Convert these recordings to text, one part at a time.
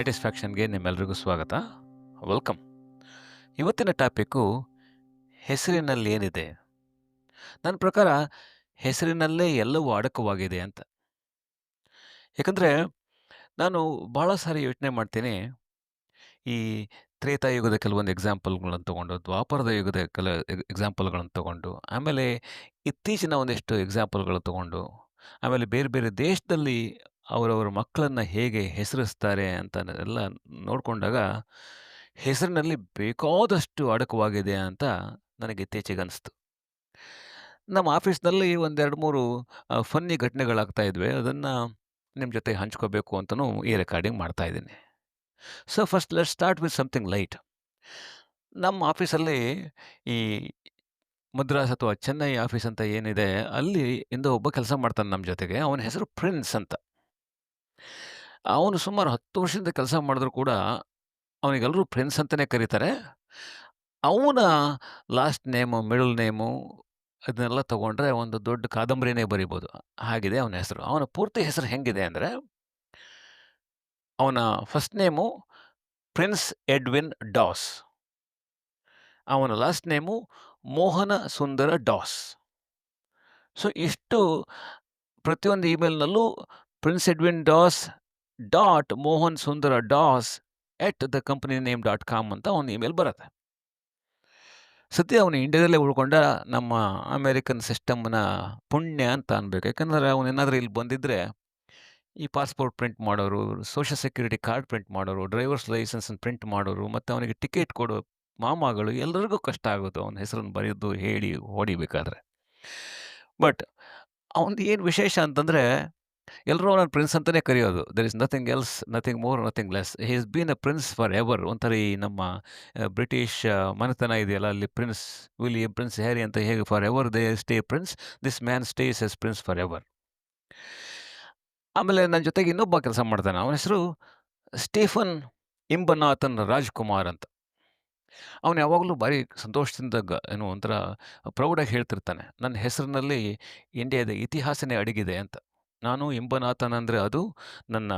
ಸ್ಯಾಟಿಸ್ಫ್ಯಾಕ್ಷನ್ಗೆ ನಿಮ್ಮೆಲ್ರಿಗೂ ಸ್ವಾಗತ. ವೆಲ್ಕಮ್. ಇವತ್ತಿನ ಟಾಪಿಕ್ಕು ಹೆಸರಿನಲ್ಲಿ ಏನಿದೆ ನನ್ನ ಪ್ರಕಾರ ಹೆಸರಿನಲ್ಲೇ ಎಲ್ಲವೂ ಅಡಕವಾಗಿದೆ ಅಂತ. ಯಾಕಂದರೆ ನಾನು ಭಾಳ ಸಾರಿ ಯೋಚನೆ ಮಾಡ್ತೀನಿ, ಈ ತ್ರೇತಾಯುಗದ ಕೆಲವೊಂದು ಎಕ್ಸಾಂಪಲ್ಗಳನ್ನು ತಗೊಂಡು, ದ್ವಾಪರದ ಯುಗದ ಕೆಲ ಎಕ್ಸಾಂಪಲ್ಗಳನ್ನು ತಗೊಂಡು, ಆಮೇಲೆ ಇತ್ತೀಚಿನ ಒಂದಿಷ್ಟು ಎಕ್ಸಾಂಪಲ್ಗಳು ತಗೊಂಡು, ಆಮೇಲೆ ಬೇರೆ ಬೇರೆ ದೇಶದಲ್ಲಿ ಅವರವರ ಮಕ್ಕಳನ್ನು ಹೇಗೆ ಹೆಸರಿಸ್ತಾರೆ ಅಂತ ಎಲ್ಲ ನೋಡಿಕೊಂಡಾಗ, ಹೆಸರಿನಲ್ಲಿ ಬೇಕಾದಷ್ಟು ಅಡಕವಾಗಿದೆ ಅಂತ ನನಗೆ ಇತ್ತೀಚೆಗೆ ಅನಿಸ್ತು ನಮ್ಮ ಆಫೀಸ್ನಲ್ಲಿ ಒಂದೆರಡು ಮೂರು ಫನ್ನಿ ಘಟನೆಗಳಾಗ್ತಾ ಇದ್ವಿ. ಅದನ್ನು ನಿಮ್ಮ ಜೊತೆ ಹಂಚ್ಕೋಬೇಕು ಅಂತಲೂ ಈ ರೆಕಾರ್ಡಿಂಗ್ ಮಾಡ್ತಾ ಇದ್ದೀನಿ. So first let start with something light ನಮ್ಮ ಆಫೀಸಲ್ಲಿ ಈ ಮದ್ರಾಸ್ ಅಥವಾ ಚೆನ್ನೈ ಆಫೀಸ್ ಅಂತ ಏನಿದೆ, ಅಲ್ಲಿ ಇಂದ ಒಬ್ಬ ಕೆಲಸ ಮಾಡ್ತಾನೆ ನಮ್ಮ ಜೊತೆಗೆ. ಅವನ ಹೆಸರು ಪ್ರಿನ್ಸ್ ಅಂತ. ಅವನು ಸುಮಾರು ಹತ್ತು ವರ್ಷದಿಂದ ಕೆಲಸ ಮಾಡಿದ್ರು ಕೂಡ ಅವನಿಗೆಲ್ಲರೂ ಫ್ರೆಂಡ್ಸ್ ಅಂತಲೇ ಕರೀತಾರೆ. ಅವನ ಲಾಸ್ಟ್ ನೇಮು, ಮಿಡಲ್ ನೇಮು ಅದನ್ನೆಲ್ಲ ತೊಗೊಂಡ್ರೆ ಒಂದು ದೊಡ್ಡ ಕಾದಂಬರಿನೇ ಬರಿಬೋದು. ಹಾಗಿದೆ ಅವನ ಹೆಸರು. ಅವನ ಪೂರ್ತಿ ಹೆಸರು ಹೆಂಗಿದೆ ಅಂದರೆ ಅವನ first name Prince Edwin Doss. ಅವನ last name Mohana Sundara Doss. So, ಇಷ್ಟು ಪ್ರತಿಯೊಂದು ಇಮೇಲ್ನಲ್ಲೂ Prince Edwin Doss dot Mohan Sundara Doss at the company name dot com ಅಂತ ಒಂದು ಇಮೇಲ್ ಬರುತ್ತೆ. ಸದ್ಯ ಅವನು ಇಂಡಿಯಾದಲ್ಲೇ ಉಳ್ಕೊಂಡ ನಮ್ಮ ಅಮೇರಿಕನ್ ಸಿಸ್ಟಮ್ನ ಪುಣ್ಯ ಅಂತ ಅನ್ಬೇಕು. ಯಾಕಂದರೆ ಅವನೇನಾದರೂ ಇಲ್ಲಿ ಬಂದಿದ್ದರೆ ಈ ಪಾಸ್ಪೋರ್ಟ್ ಪ್ರಿಂಟ್ ಮಾಡೋರು ಸೋಷಿಯಲ್ ಸೆಕ್ಯೂರಿಟಿ ಕಾರ್ಡ್ ಪ್ರಿಂಟ್ ಮಾಡೋರು ಡ್ರೈವರ್ಸ್ ಲೈಸೆನ್ಸನ್ನು ಪ್ರಿಂಟ್ ಮಾಡೋರು, ಮತ್ತು ಅವನಿಗೆ ಟಿಕೆಟ್ ಕೊಡೋ ಮಾಮಾಗಳು ಎಲ್ಲರಿಗೂ ಕಷ್ಟ ಆಗುತ್ತೆ. ಅವನ ಹೆಸರನ್ನು ಬರೆಯೋದು ಹೇಳಿ ಹೊಡಿಬೇಕಾದ್ರೆ ಬಟ್ ಅವನದು ಏನು ವಿಶೇಷ ಅಂತಂದರೆ ಎಲ್ಲರೂ ಅವನ ಪ್ರಿನ್ಸ್ ಅಂತಲೇ ಕರೆಯೋದು. There is nothing else nothing more nothing less he is been a prince forever ಒಂಥರ ಈ ನಮ್ಮ ಬ್ರಿಟಿಷ್ ಮನೆತನ ಇದೆಯಲ್ಲ, ಅಲ್ಲಿ ಪ್ರಿನ್ಸ್ ವಿಲಿಯಂ ಪ್ರಿನ್ಸ್ ಹ್ಯಾರಿ ಅಂತ ಹೇಗೆ forever they stay prince this man stays as prince forever ಆಮೇಲೆ ನನ್ನ ಜೊತೆಗೆ ಇನ್ನೊಬ್ಬ ಕೆಲಸ ಮಾಡ್ತಾನೆ. ಅವನ ಹೆಸರು ಸ್ಟೀಫನ್ ಇಂಬನಾಥನ್ ರಾಜ್ಕುಮಾರ್ ಅಂತ. ಅವನು ಯಾವಾಗಲೂ ಭಾರಿ ಸಂತೋಷದಿಂದ ಗ, ಏನೋ ಒಂಥರ ಪ್ರೌಡಾಗಿ ಹೇಳ್ತಿರ್ತಾನೆ. ನನ್ನ ಹೆಸರಿನಲ್ಲಿ ಇಂಡಿಯಾದ ಇತಿಹಾಸನೇ ಅಡಗಿದೆ ಅಂತ. ನಾನು ಇಂಬನಾಥನ್ ಅಂದರೆ ಅದು ನನ್ನ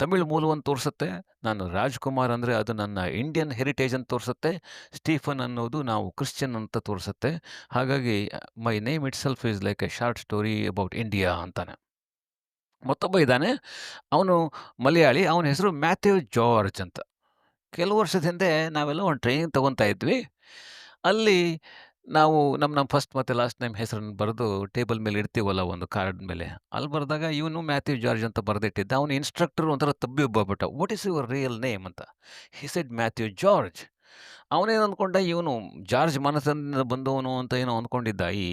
ತಮಿಳು ಮೂಲವನ್ನು ತೋರಿಸುತ್ತೆ. ನಾನು ರಾಜ್ಕುಮಾರ್ ಅಂದರೆ ಅದು ನನ್ನ ಇಂಡಿಯನ್ ಹೆರಿಟೇಜ್ ಅಂತ ತೋರಿಸುತ್ತೆ. ಸ್ಟೀಫನ್ ಅನ್ನೋದು ನಾವು ಕ್ರಿಶ್ಚಿಯನ್ ಅಂತ ತೋರಿಸುತ್ತೆ. ಹಾಗಾಗಿ my name itself is like a short story about India ಅಂತಾನೆ. ಮತ್ತೊಬ್ಬ ಇದ್ದಾನೆ. ಅವನು ಮಲಯಾಳಿ. ಅವನ ಹೆಸರು ಮ್ಯಾಥ್ಯೂ ಜಾರ್ಜ್ ಅಂತ. ಕೆಲವು ವರ್ಷದ ಹಿಂದೆ ನಾವೆಲ್ಲ ಒಂದು ಟ್ರೈನಿಂಗ್ ತೊಗೊತಾ ಇದ್ವಿ. ಅಲ್ಲಿ ನಾವು ನಮ್ಮ ನಮ್ಮ ಫಸ್ಟ್ ಮತ್ತು ಲಾಸ್ಟ್ ನೇಮ್ ಹೆಸರನ್ನು ಬರೆದು ಟೇಬಲ್ ಮೇಲೆ ಇಡ್ತೀವಲ್ಲ ಒಂದು ಕಾರ್ಡ್ ಮೇಲೆ. ಅಲ್ಲಿ ಬರೆದಾಗ ಇವನು ಮ್ಯಾಥ್ಯೂ ಜಾರ್ಜ್ ಅಂತ ಬರೆದಿಟ್ಟಿದ್ದ. ಅವನು ಇನ್ಸ್ಟ್ರಕ್ಟರ್ ಒಂಥರ ತಬ್ಬಿ ಒಬ್ಬಬಿಟ್ಟ what is your real name ಅಂತ. ಹಿ ಸೆಡ್ ಮ್ಯಾಥ್ಯೂ ಜಾರ್ಜ್ ಅವನೇನು ಅಂದ್ಕೊಂಡ ಇವನು ಜಾರ್ಜ್ ಮನಸ್ಸಿನಿಂದ ಬಂದವನು ಅಂತ ಏನೋ ಅಂದ್ಕೊಂಡಿದ್ದ ಈ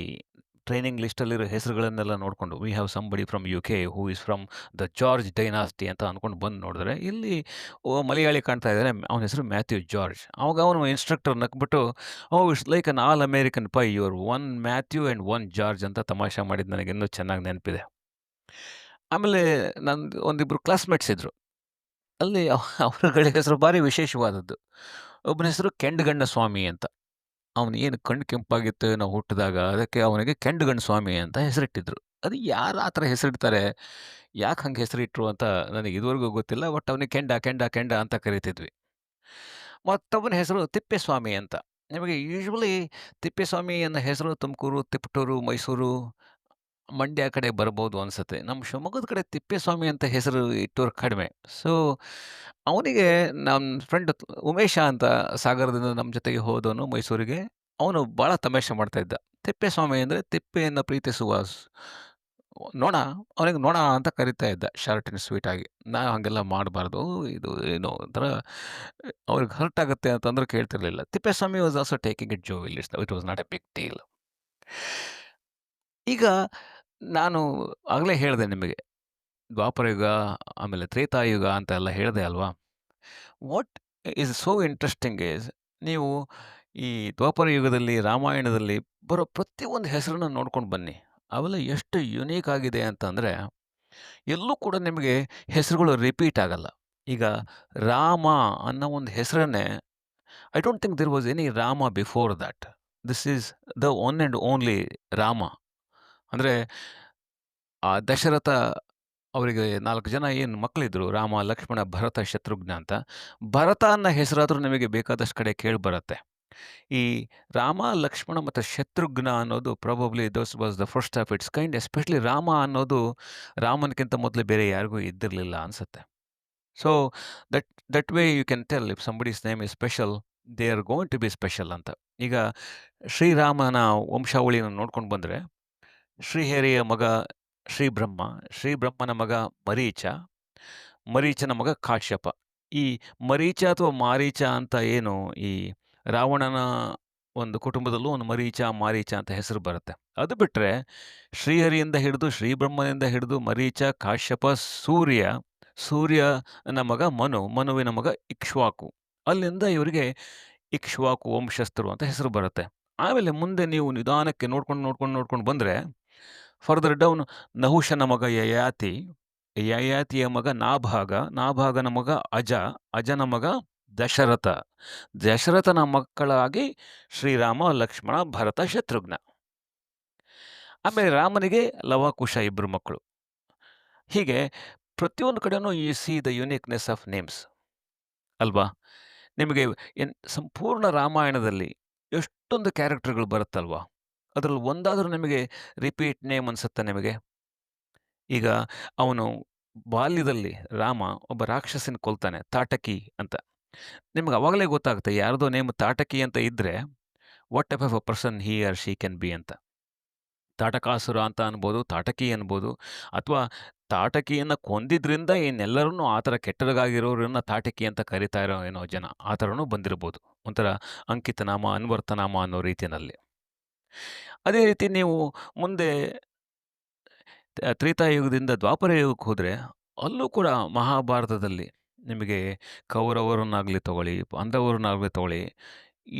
ಟ್ರೈನಿಂಗ್ ಲಿಸ್ಟಲ್ಲಿರೋ ಹೆಸರುಗಳನ್ನೆಲ್ಲ ನೋಡಿಕೊಂಡು we have somebody from U K who is from the George dynasty ಅಂತ ಅಂದ್ಕೊಂಡು ಬಂದು ನೋಡಿದ್ರೆ, ಇಲ್ಲಿ ಮಲಯಾಳಿ ಕಾಣ್ತಾ ಇದ್ದಾರೆ ಅವನ ಹೆಸರು ಮ್ಯಾಥ್ಯೂ ಜಾರ್ಜ್. ಅವಾಗ ಅವನು ಇನ್ಸ್ಟ್ರಕ್ಟರ್ ನಕ್ಬಿಟ್ಟು ಓ it's like an all American pie your one Matthew and one George ಅಂತ ತಮಾಷೆ ಮಾಡಿದ್ದು ನನಗೆ ಇನ್ನೂ ಚೆನ್ನಾಗಿ ನೆನಪಿದೆ. ಆಮೇಲೆ ನಂದು ಒಂದಿಬ್ಬರು ಕ್ಲಾಸ್ಮೇಟ್ಸ್ ಇದ್ದರು ಅಲ್ಲಿ ಅವರುಗಳ ಹೆಸರು ಭಾರಿ ವಿಶೇಷವಾದದ್ದು. ಒಬ್ಬನ ಹೆಸರು ಕೆಂಡಗಣ್ಣ ಸ್ವಾಮಿ ಅಂತ. ಅವನು ಏನು ಕಣ್ಣು ಕೆಂಪಾಗಿತ್ತು ನಾವು ಹುಟ್ಟಿದಾಗ ಅದಕ್ಕೆ ಅವನಿಗೆ ಕೆಂಡಗಣ್ಣ ಸ್ವಾಮಿ ಅಂತ ಹೆಸರಿಟ್ಟಿದ್ರು. ಅದು ಯಾರು ಆ ಥರ ಹೆಸರಿಡ್ತಾರೆ? ಯಾಕೆ ಹಂಗೆ ಹೆಸರಿಟ್ರು ಅಂತ ನನಗೆ ಇದುವರೆಗೂ ಗೊತ್ತಿಲ್ಲ, ಬಟ್ ಅವನಿಗೆ ಕೆಂಡ ಕೆಂಡ ಕೆಂಡ ಅಂತ ಕರಿತಿದ್ವಿ. ಮತ್ತೊಬ್ಬನ ಹೆಸರು ತಿಪ್ಪೇಸ್ವಾಮಿ ಅಂತ. ನಿಮಗೆ ಯೂಶ್ವಲಿ ತಿಪ್ಪೇಸ್ವಾಮಿ ಅನ್ನೋ ಹೆಸರು ತುಮಕೂರು ತಿಪ್ಪಟೂರು ಮೈಸೂರು ಮಂಡ್ಯ ಕಡೆ ಬರ್ಬೋದು ಅನಿಸುತ್ತೆ. ನಮ್ಮ ಶಿವಮೊಗ್ಗದ ಕಡೆ ತಿಪ್ಪೇಸ್ವಾಮಿ ಅಂತ ಹೆಸರು ಇಟ್ಟೋರು ಕಡಿಮೆ. ಸೊ ಅವನಿಗೆ ನಮ್ಮ ಫ್ರೆಂಡ್ ಉಮೇಶ ಅಂತ ಸಾಗರದಿಂದ ನಮ್ಮ ಜೊತೆಗೆ ಹೋದವನು ಮೈಸೂರಿಗೆ. ಅವನು ಭಾಳ ತಮಾಷೆ ಮಾಡ್ತಾಯಿದ್ದ ತಿಪ್ಪೇಸ್ವಾಮಿ ಅಂದರೆ ತಿಪ್ಪೆಯನ್ನು ಪ್ರೀತಿಸುವ ನೋಣ, ಅವನಿಗೆ ನೋಣ ಅಂತ ಕರಿತಾ ಇದ್ದ ಶಾರ್ಟ್ ಆ್ಯಂಡ್ ಸ್ವೀಟಾಗಿ ನಾವು ಹಾಗೆಲ್ಲ ಮಾಡಬಾರ್ದು, ಇದು ಏನೋ ಒಂಥರ, ಅವ್ರಿಗೆ ಹರ್ಟ್ ಆಗುತ್ತೆ ಅಂತಂದ್ರೆ ಕೇಳ್ತಿರ್ಲಿಲ್ಲ. Thippeswamy was also taking it ಜೋವಿಲ್ it's it was not a big deal ಈಗ ನಾನು ಆಗಲೇ ಹೇಳಿದೆ ನಿಮಗೆ. ದ್ವಾಪರಯುಗ ಆಮೇಲೆ ತ್ರೇತಾಯುಗ ಅಂತ ಎಲ್ಲ ಹೇಳಿದೆ ಅಲ್ವಾ? What is so interesting is ನೀವು ಈ ದ್ವಾಪರ ಯುಗದಲ್ಲಿ, ರಾಮಾಯಣದಲ್ಲಿ ಬರೋ ಪ್ರತಿಯೊಂದು ಹೆಸರನ್ನು ನೋಡ್ಕೊಂಡು ಬನ್ನಿ. ಅವೆಲ್ಲ ಎಷ್ಟು ಯುನೀಕ್ ಆಗಿದೆ ಅಂತಂದರೆ ಎಲ್ಲೂ ಕೂಡ ನಿಮಗೆ ಹೆಸರುಗಳು ರಿಪೀಟ್ ಆಗಲ್ಲ. ಈಗ ರಾಮ ಅನ್ನೋ ಒಂದು ಹೆಸರನ್ನೇ I don't think there was any Rama before that this is the one and only Rama ಅಂದರೆ ಆ ದಶರಥ ಅವರಿಗೆ ನಾಲ್ಕು ಜನ ಏನು ಮಕ್ಕಳಿದ್ರು ರಾಮ, ಲಕ್ಷ್ಮಣ, ಭರತ, ಶತ್ರುಘ್ನ ಅಂತ. ಭರತ ಅನ್ನೋ ಹೆಸರಾದರೂ ನಿಮಗೆ ಬೇಕಾದಷ್ಟು ಕಡೆ ಕೇಳಿ ಬರುತ್ತೆ ಈ ರಾಮ, ಲಕ್ಷ್ಮಣ ಮತ್ತು ಶತ್ರುಘ್ನ ಅನ್ನೋದು probably those was the first of its kind especially Rama ಅನ್ನೋದು ರಾಮನಿಗಿಂತ ಮೊದಲು ಬೇರೆ ಯಾರಿಗೂ ಇದ್ದಿರಲಿಲ್ಲ ಅನಿಸುತ್ತೆ so that that way you can tell if somebody's name is special they are going to be special ಅಂತ. ಈಗ ಶ್ರೀರಾಮನ ವಂಶಾವಳಿಯನ್ನು ನೋಡ್ಕೊಂಡು ಬಂದರೆ ಶ್ರೀಹರಿಯ ಮಗ ಶ್ರೀಬ್ರಹ್ಮ, ಶ್ರೀಬ್ರಹ್ಮನ ಮಗ ಮರೀಚ, ಮರೀಚನ ಮಗ ಕಾಶ್ಯಪ. ಈ ಮರೀಚ ಅಥವಾ ಮಾರೀಚ ಅಂತ ಏನು ಈ ರಾವಣನ ಒಂದು ಕುಟುಂಬದಲ್ಲೂ ಒಂದು ಮರೀಚ, ಮಾರೀಚ ಅಂತ ಹೆಸರು ಬರುತ್ತೆ. ಅದು ಬಿಟ್ಟರೆ ಶ್ರೀಹರಿಯಿಂದ ಹಿಡಿದು ಶ್ರೀಬ್ರಹ್ಮನಿಂದ ಹಿಡಿದು ಮರೀಚ, ಕಾಶ್ಯಪ, ಸೂರ್ಯ, ಸೂರ್ಯನ ಮಗ ಮನು, ಮನುವಿನ ಮಗ ಇಕ್ಷ್ವಾಕು. ಅಲ್ಲಿಂದ ಇವರಿಗೆ ಇಕ್ಷ್ವಾಕು ವಂಶಸ್ಥರು ಅಂತ ಹೆಸರು ಬರುತ್ತೆ. ಆಮೇಲೆ ಮುಂದೆ ನೀವು ನಿಧಾನಕ್ಕೆ ನೋಡ್ಕೊಂಡು, ನೋಡ್ಕೊಂಡು, ನೋಡ್ಕೊಂಡು ಬಂದರೆ ಫರ್ದರ್ ಡೌನ್ ನಹುಷನ ಮಗ ಯಯಾತಿ, ಯಯಾತಿಯ ಮಗ ನಾಭಾಗ, ನಾಭಾಗನ ಮಗ ಅಜ, ಅಜನ ಮಗ ದಶರಥ, ದಶರಥನ ಮಕ್ಕಳಾಗಿ ಶ್ರೀರಾಮ, ಲಕ್ಷ್ಮಣ, ಭರತ, ಶತ್ರುಘ್ನ. ಆಮೇಲೆ ರಾಮನಿಗೆ ಲವ, ಕುಶ ಇಬ್ಬರು ಮಕ್ಕಳು. ಹೀಗೆ ಪ್ರತಿಯೊಂದು ಕಡೆಯೂ you see the uniqueness of names ಅಲ್ವಾ? ನಿಮಗೆ ಸಂಪೂರ್ಣ ರಾಮಾಯಣದಲ್ಲಿ ಎಷ್ಟೊಂದು ಕ್ಯಾರೆಕ್ಟರ್‌ಗಳು ಬರುತ್ತಲ್ವಾ? ಅದರಲ್ಲಿ ಒಂದಾದರೂ ನಿಮಗೆ ರಿಪೀಟ್ ನೇಮ್ ಅನ್ಸುತ್ತಾ ನಿಮಗೆ? ಈಗ ಅವನು ಬಾಲ್ಯದಲ್ಲಿ ರಾಮ ಒಬ್ಬ ರಾಕ್ಷಸನ ಕೊಲ್ತಾನೆ ತಾಟಕಿ ಅಂತ. ನಿಮ್ಗೆ ಅವಾಗಲೇ ಗೊತ್ತಾಗುತ್ತೆ ಯಾರ್ದೋ ನೇಮ್ ತಾಟಕಿ ಅಂತ ಇದ್ದರೆ what type of a person he or she can be ಅಂತ. ತಾಟಕಾಸುರ ಅಂತ ಅನ್ಬೋದು, ತಾಟಕಿ ಅನ್ಬೋದು ಅಥವಾ ತಾಟಕಿಯನ್ನು ಕೊಂದಿದ್ರಿಂದ ಇನ್ನೆಲ್ಲರೂ ಆ ಥರ ಕೆಟ್ಟದಾಗಿರೋರನ್ನ ತಾಟಕಿ ಅಂತ ಕರೀತಾ ಇರೋ ಏನೋ ಜನ ಆ ಥರನೂ ಬಂದಿರ್ಬೋದು. ಒಂಥರ ಅಂಕಿತನಾಮ, ಅನ್ವರ್ತನಾಮ ಅನ್ನೋ ರೀತಿಯಲ್ಲಿ. ಅದೇ ರೀತಿ ನೀವು ಮುಂದೆ ತ್ರೇತಾಯುಗದಿಂದ ದ್ವಾಪರ ಯುಗಕ್ಕೆ ಹೋದರೆ ಅಲ್ಲೂ ಕೂಡ ಮಹಾಭಾರತದಲ್ಲಿ ನಿಮಗೆ ಕೌರವರನ್ನಾಗಲಿ ತಗೊಳ್ಳಿ, ಬಾಂಧವರನ್ನಾಗಲಿ ತಗೊಳ್ಳಿ,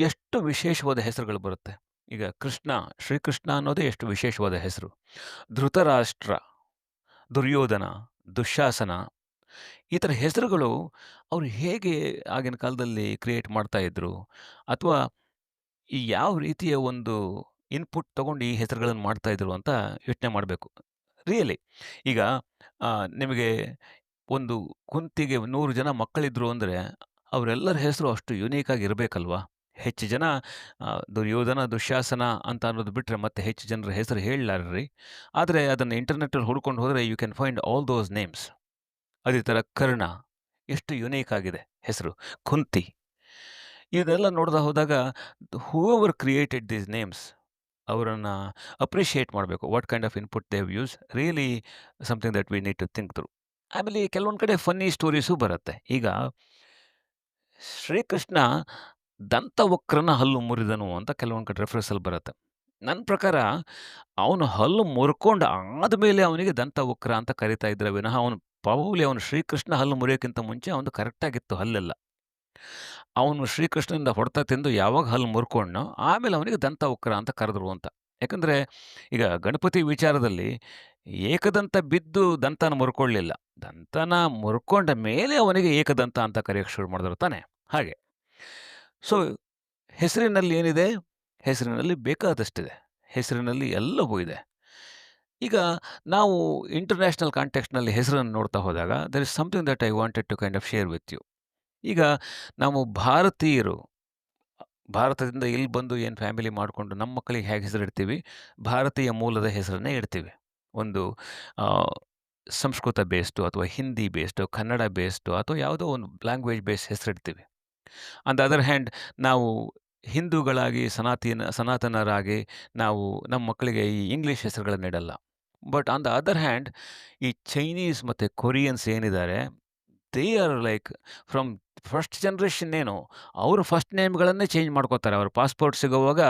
ಎಷ್ಟು ವಿಶೇಷವಾದ ಹೆಸರುಗಳು ಬರುತ್ತೆ. ಈಗ ಕೃಷ್ಣ, ಶ್ರೀಕೃಷ್ಣ ಅನ್ನೋದೇ ಎಷ್ಟು ವಿಶೇಷವಾದ ಹೆಸರು. ಧೃತರಾಷ್ಟ್ರ, ದುರ್ಯೋಧನ, ದುಶ್ಯಾಸನ ಈ ಥರ ಹೆಸರುಗಳು ಅವರು ಹೇಗೆ ಆಗಿನ ಕಾಲದಲ್ಲಿ ಕ್ರಿಯೇಟ್ ಮಾಡ್ತಾಯಿದ್ರು ಅಥವಾ ಈ ಯಾವ ರೀತಿಯ ಒಂದು ಇನ್‌ಪುಟ್ ತೊಗೊಂಡು ಈ ಹೆಸರುಗಳನ್ನು ಮಾಡ್ತಾ ಇದ್ರು ಅಂತ ಯೋಚನೆ ಮಾಡಬೇಕು. ರಿಯಲಿ ಈಗ ನಿಮಗೆ ಒಂದು ಕುಂತಿಗೆ ನೂರು ಜನ ಮಕ್ಕಳಿದ್ರು ಅಂದರೆ ಅವರೆಲ್ಲರ ಹೆಸರು ಅಷ್ಟು ಯುನೀಕ್ ಆಗಿ ಇರಬೇಕಲ್ವಾ? ಹೆಚ್ಚು ಜನ ದುರ್ಯೋಧನ, ದುಶಾಸನ ಅಂತ ಅನ್ನೋದು ಬಿಟ್ಟರೆ ಮತ್ತೆ ಹೆಚ್ಚು ಜನರ ಹೆಸರು ಹೇಳಲಾರ್ರಿ. ಆದರೆ ಅದನ್ನು ಇಂಟರ್ನೆಟ್ಟಲ್ಲಿ ಹುಡ್ಕೊಂಡು ಹೋದರೆ you can find all those names. ಅದೇ ಥರ ಕರ್ಣ ಎಷ್ಟು ಯುನೀಕ್ ಆಗಿದೆ ಹೆಸರು. ಕುಂತಿ ಇದೆಲ್ಲ ನೋಡ್ತಾ ಹೋದಾಗ ಹೂಎವರ್ ಕ್ರಿಯೇಟೆಡ್ ದೀಸ್ ನೇಮ್ಸ್ ಅವರನ್ನು ಅಪ್ರಿಷಿಯೇಟ್ ಮಾಡಬೇಕು. What kind of input they use really something that we need to think through. ಆಮೇಲೆ ಕೆಲವೊಂದು ಕಡೆ ಫನ್ನಿ ಸ್ಟೋರೀಸು ಬರುತ್ತೆ. ಈಗ ಶ್ರೀಕೃಷ್ಣ ದಂತವಕ್ರನ ಹಲ್ಲು ಮುರಿದನು ಅಂತ ಕೆಲವೊಂದು ಕಡೆ ರೆಫರೆನ್ಸಲ್ಲಿ ಬರುತ್ತೆ. ನನ್ನ ಪ್ರಕಾರ ಅವನು ಹಲ್ಲು ಮುರ್ಕೊಂಡು ಆದಮೇಲೆ ಅವನಿಗೆ ದಂತವಕ್ರ ಅಂತ ಕರಿತಾ ಇದ್ರೆ ವಿನಃ ಅವನು ಪ್ರಾಬಬ್ಲಿ ಅವನು ಶ್ರೀಕೃಷ್ಣ ಹಲ್ಲು ಮುರಿಯೋಕ್ಕಿಂತ ಮುಂಚೆ ಅವನು ಕರೆಕ್ಟಾಗಿತ್ತು ಹಲ್ಲೆಲ್ಲ. ಅವನು ಶ್ರೀಕೃಷ್ಣನಿಂದ ಹೊಡೆತ ತಿಂದು ಯಾವಾಗ ಹಲ್ಲು ಮುರ್ಕೊಂಡ್ನೋ ಆಮೇಲೆ ಅವನಿಗೆ ದಂತ ಉಕ್ರ ಅಂತ ಕರೆದ್ರು ಅಂತ. ಯಾಕಂದರೆ ಈಗ ಗಣಪತಿ ವಿಚಾರದಲ್ಲಿ ಏಕದಂತ ಬಿದ್ದು ದಂತನ ಮುರ್ಕೊಳ್ಳಿಲ್ಲ. ದಂತನ ಮುರ್ಕೊಂಡ ಮೇಲೆ ಅವನಿಗೆ ಏಕದಂತ ಅಂತ ಕರೆಯೋಕ್ಕೆ ಶುರು ಮಾಡಿದ್ರು ತಾನೆ ಹಾಗೆ. ಸೊ ಹೆಸರಿನಲ್ಲಿ ಏನಿದೆ? ಹೆಸರಿನಲ್ಲಿ ಬೇಕಾದಷ್ಟಿದೆ. ಹೆಸರಿನಲ್ಲಿ ಎಲ್ಲವೂ ಇದೆ. ಈಗ ನಾವು ಇಂಟರ್ನ್ಯಾಷನಲ್ ಕಾಂಟೆಕ್ಸ್ಟ್‌ನಲ್ಲಿ ಹೆಸರನ್ನು ನೋಡ್ತಾ ಹೋದಾಗ there is something that I wanted to kind of share with you. ಈಗ ನಾವು ಭಾರತೀಯರು ಭಾರತದಿಂದ ಇಲ್ಲಿ ಬಂದು ಏನು ಫ್ಯಾಮಿಲಿ ಮಾಡಿಕೊಂಡು ನಮ್ಮ ಮಕ್ಕಳಿಗೆ ಹೇಗೆ ಹೆಸರು ಇಡ್ತೀವಿ ಭಾರತೀಯ ಮೂಲದ ಹೆಸರನ್ನೇ ಇಡ್ತೀವಿ. ಒಂದು ಸಂಸ್ಕೃತ ಬೇಸ್ಡು ಅಥವಾ ಹಿಂದಿ ಬೇಸ್ಡು, ಕನ್ನಡ ಬೇಸ್ಡು ಅಥವಾ ಯಾವುದೋ ಒಂದು ಲ್ಯಾಂಗ್ವೇಜ್ ಬೇಸ್ ಹೆಸರಿಡ್ತೀವಿ. ಆನ್ ದ ಅದರ್ ಹ್ಯಾಂಡ್ ನಾವು ಹಿಂದೂಗಳಾಗಿ ಸನಾತೀನ ಸನಾತನರಾಗಿ ನಾವು ನಮ್ಮ ಮಕ್ಕಳಿಗೆ ಈ ಇಂಗ್ಲೀಷ್ ಹೆಸರುಗಳನ್ನು ಇಡಲ್ಲ. But on the other hand ಈ ಚೈನೀಸ್ ಮತ್ತು ಕೊರಿಯನ್ಸ್ ಏನಿದ್ದಾರೆ they are like from first generation ಏನು ಅವರು ಫಸ್ಟ್ ನೇಮ್‌ಗಳನ್ನೇ ಚೇಂಜ್ ಮಾಡ್ಕೋತಾರೆ. ಅವ್ರ ಪಾಸ್‌ಪೋರ್ಟ್ ಸಿಗೋವಾಗ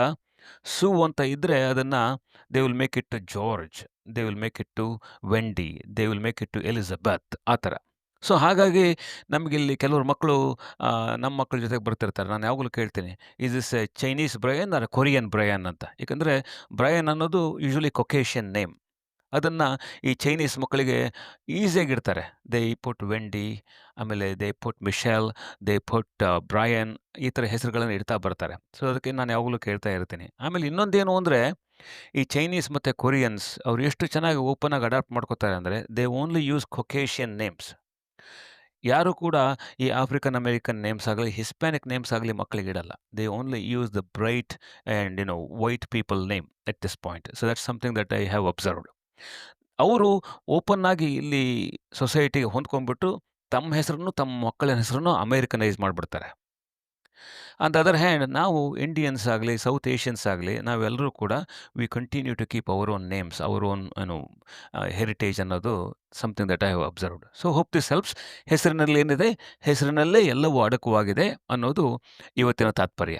ಸೂ ಅಂತ ಇದ್ದರೆ ಅದನ್ನು they will make it to George, they will make it to Wendy, they will make it to Elizabeth ಆ ಥರ. ಸೊ ಹಾಗಾಗಿ ನಮಗಿಲ್ಲಿ ಕೆಲವರು ಮಕ್ಕಳು ನಮ್ಮ ಮಕ್ಕಳ ಜೊತೆಗೆ ಬರ್ತಿರ್ತಾರೆ. ನಾನು ಯಾವಾಗಲೂ ಕೇಳ್ತೀನಿ is is a Chinese Bryan or Korean Bryan ಅಂತ. ಏಕೆಂದರೆ ಬ್ರಯನ್ ಅನ್ನೋದು ಯೂಶ್ವಲಿ ಕೊಕೇಶಿಯನ್ ನೇಮ್. ಅದನ್ನು ಈ ಚೈನೀಸ್ ಮಕ್ಕಳಿಗೆ ಈಸಿಯಾಗಿ ಇಡ್ತಾರೆ ದೇ ಪುಟ್ ವೆಂಡಿ, ಆಮೇಲೆ they put Michelle, they put Bryan ಈ ಥರ ಹೆಸರುಗಳನ್ನು ಇಡ್ತಾ ಬರ್ತಾರೆ. ಸೊ, ಅದಕ್ಕೆ ನಾನು ಯಾವಾಗಲೂ ಕೇಳ್ತಾ ಇರ್ತೀನಿ. ಆಮೇಲೆ ಇನ್ನೊಂದೇನು ಅಂದರೆ, ಈ ಚೈನೀಸ್ ಮತ್ತು ಕೊರಿಯನ್ಸ್ ಅವ್ರು ಎಷ್ಟು ಚೆನ್ನಾಗಿ ಓಪನ್ ಆಗಿ ಅಡಾಪ್ಟ್ ಮಾಡ್ಕೋತಾರೆ ಅಂದರೆ, they only use Caucasian names. ಯಾರು ಕೂಡ ಈ ಆಫ್ರಿಕನ್ ಅಮೇರಿಕನ್ ನೇಮ್ಸ್ ಆಗಲಿ, ಹಿಸ್ಪ್ಯಾನಿಕ್ ನೇಮ್ಸ್ ಆಗಲಿ ಮಕ್ಕಳಿಗೆ ಇಡಲ್ಲ. They only use the bright and you know, white people name at this point. So that something that I have observed. ಅವರು open ಆಗಿ ಇಲ್ಲಿ ಸೊಸೈಟಿಗೆ ಹೊಂದ್ಕೊಂಡ್ಬಿಟ್ಟು ತಮ್ಮ ಹೆಸರನ್ನು, ತಮ್ಮ ಮಕ್ಕಳ ಹೆಸರನ್ನು ಅಮೇರಿಕನೈಸ್ ಮಾಡಿಬಿಡ್ತಾರೆ. ಆನ್ ದ ಅದರ್ ಹ್ಯಾಂಡ್ ನಾವು ಇಂಡಿಯನ್ಸ್ ಆಗಲಿ ಸೌತ್ ಏಷ್ಯನ್ಸ್ ಆಗಲಿ, ನಾವೆಲ್ಲರೂ ಕೂಡ we continue to keep our own names our own ಏನು ಹೆರಿಟೇಜ್ ಅನ್ನೋದು something that I have observed so hope this helps ಹೆಸರಿನಲ್ಲಿ ಏನಿದೆ? ಹೆಸರಿನಲ್ಲೇ ಎಲ್ಲವೂ ಅಡಕವಾಗಿದೆ ಅನ್ನೋದು ಇವತ್ತಿನ ತಾತ್ಪರ್ಯ.